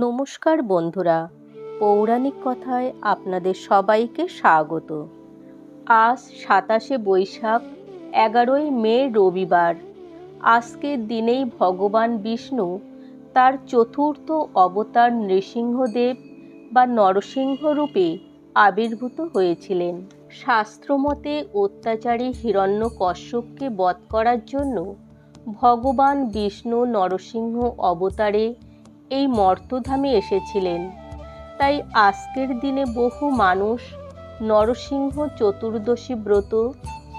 নমস্কার বন্ধুরা, পৌরাণিক কথায় আপনাদের সবাইকে স্বাগত। আজ সাতাশে বৈশাখ, এগারোই মে রবিবার। আজকের দিনেই ভগবান বিষ্ণু তার চতুর্থ অবতার নৃসিংহদেব বা নরসিংহ রূপে আবির্ভূত হয়েছিলেন। শাস্ত্রমতে অত্যাচারী হিরণ্য কশ্যপকে বধ করার জন্য ভগবান বিষ্ণু নরসিংহ অবতারে এই মর্তধামে এসেছিলেন। তাই আজকের দিনে বহু মানুষ নরসিংহ চতুর্দশী ব্রত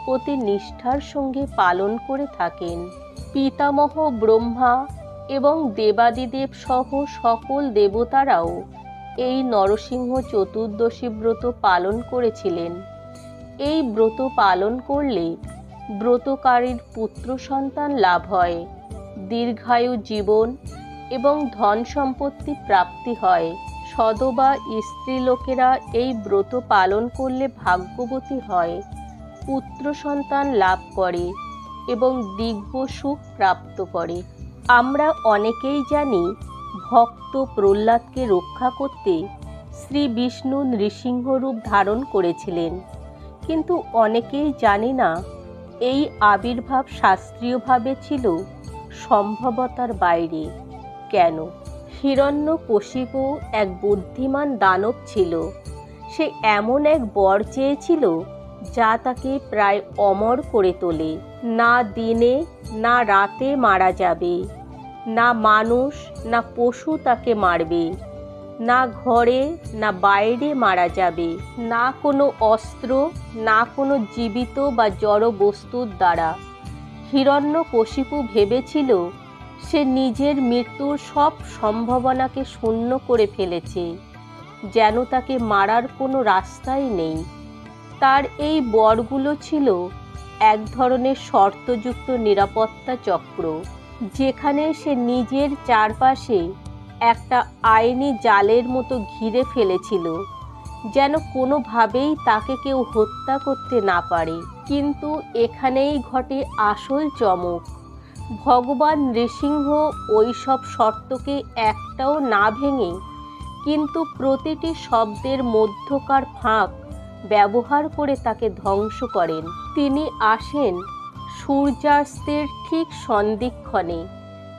অতি নিষ্ঠার সঙ্গে পালন করে থাকেন। পিতামহ, ব্রহ্মা এবং দেবাদিদেব সহ সকল দেবতারাও এই নরসিংহ চতুর্দশী ব্রত পালন করেছিলেন। এই ব্রত পালন করলে ব্রতকারীর পুত্র সন্তান লাভ হয়। দীর্ঘায়ু জীবন এবং ধন সম্পত্তি প্রাপ্তি হয়। সদবা স্ত্রী লোকেরা এই ব্রত পালন করলে ভাগ্যবতী হয়। পুত্র সন্তান লাভ করে এবং দিব্য সুখ প্রাপ্ত করে। আমরা অনেকেই জানি, ভক্ত প্রহ্লাদকে রক্ষা করতে শ্রী বিষ্ণু নৃসিংহ রূপ ধারণ করেছিলেন। কিন্তু অনেকেই জানে না, এই আবির্ভাব শাস্ত্রীয়ভাবে ছিল সম্ভবতার বাইরে। কেন? হিরণ্যকশিপু এক বুদ্ধিমান দানব ছিল। সে এমন এক বর চেয়েছিল যা তাকে প্রায় অমর করে তোলে। না দিনে, না রাতে মারা যাবে। না মানুষ, না পশু তাকে মারবে। না ঘরে, না বাইরে মারা যাবে। না কোনো অস্ত্র, না কোনো জীবিত বা জড় বস্তুর দ্বারা। হিরণ্যকশিপু ভেবেছিল সে নিজের মৃত্যুর সব সম্ভাবনাকে শূন্য করে ফেলেছে, যেন তাকে মারার কোনো রাস্তাই নেই। তার এই বরগুলো ছিল এক ধরনের শর্তযুক্ত নিরাপত্তা চক্র, যেখানে সে নিজের চারপাশে একটা আইনি জালের মতো ঘিরে ফেলেছিল, যেন কোনোভাবেই তাকে কেউ হত্যা করতে না পারে। কিন্তু এখানেই ঘটে আসল চমক। ভগবান নৃসিংহ ওই সব শর্তকে একটাও না ভেঙে কিন্তু প্রতিটি শব্দের মধ্যকার ফাঁক ব্যবহার করে তাকে ধ্বংস করেন। তিনি আসেন সূর্যাস্তের ঠিক সন্ধিক্ষণে,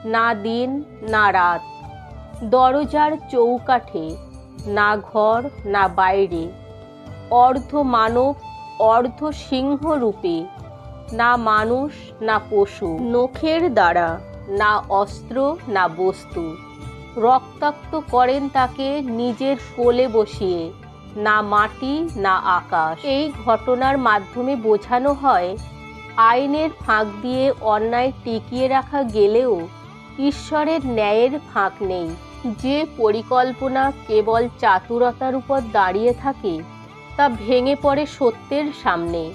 না দিন, না রাত। দরজার চৌকাঠে, না ঘর, না বাইরে। অর্ধ মানব অর্ধ সিংহ রূপে না মানুষ, না পশু, নখের দ্বারা, না অস্ত্র, না বস্তু। রক্তাক্ত করেন তাকে নিজের কোলে বসিয়ে, না মাটি, না আকাশ। এই ঘটনার মাধ্যমে বোঝানো হয়, আইনের ফাঁক দিয়ে অন্যায় টিকিয়ে রাখা গেলেও ঈশ্বরের ন্যায়ের ফাঁক নেই। যে পরিকল্পনা কেবল চাতুরতার উপর দাঁড়িয়ে থাকে, তা ভেঙে পড়ে সত্যের সামনে।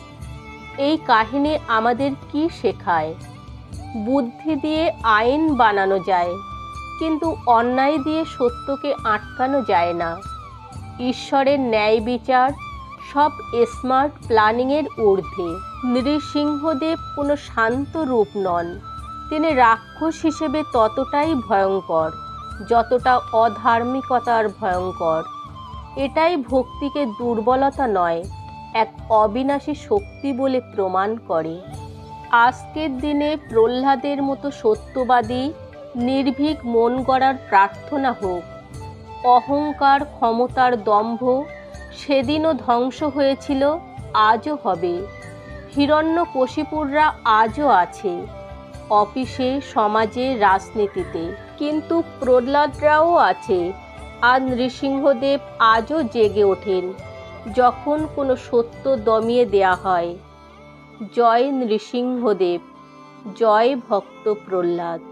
এই কাহিনী আমাদের কি শেখায়? বুদ্ধি দিয়ে আইন বানানো যায়, কিন্তু অন্যায় দিয়ে সত্যকে আটকানো যায় না। ঈশ্বরের ন্যায় বিচার সব স্মার্ট প্ল্যানিংয়ের ঊর্ধ্বে। নৃসিংহদেব কোনো শান্ত রূপ নন। তিনি রাক্ষস হিসেবে ততটাই ভয়ঙ্কর, যতটা অধার্মিকতার ভয়ঙ্কর। এটাই ভক্তিকে দুর্বলতা নয় এক অবিনাশী শক্তি বলে প্রমাণ করে। আজকের দিনে প্রহ্লাদের মতো সত্যবাদী, নির্ভীক, মন গড়ার প্রার্থনা হোক, অহংকার, ক্ষমতার দম্ভ সেদিনও ধ্বংস হয়েছিল, আজও হবে। হিরণ্যকশিপুররা আজও আছে, অফিসে, সমাজে, রাজনীতিতে। কিন্তু প্রহ্লাদরাও আছে। আর নৃসিংহদেব আজও জেগে ওঠেন। যখন কোনো সত্য দমিয়ে দেয়া হয়। জয় নৃসিংহদেব জয় ভক্ত প্রহ্লাদ।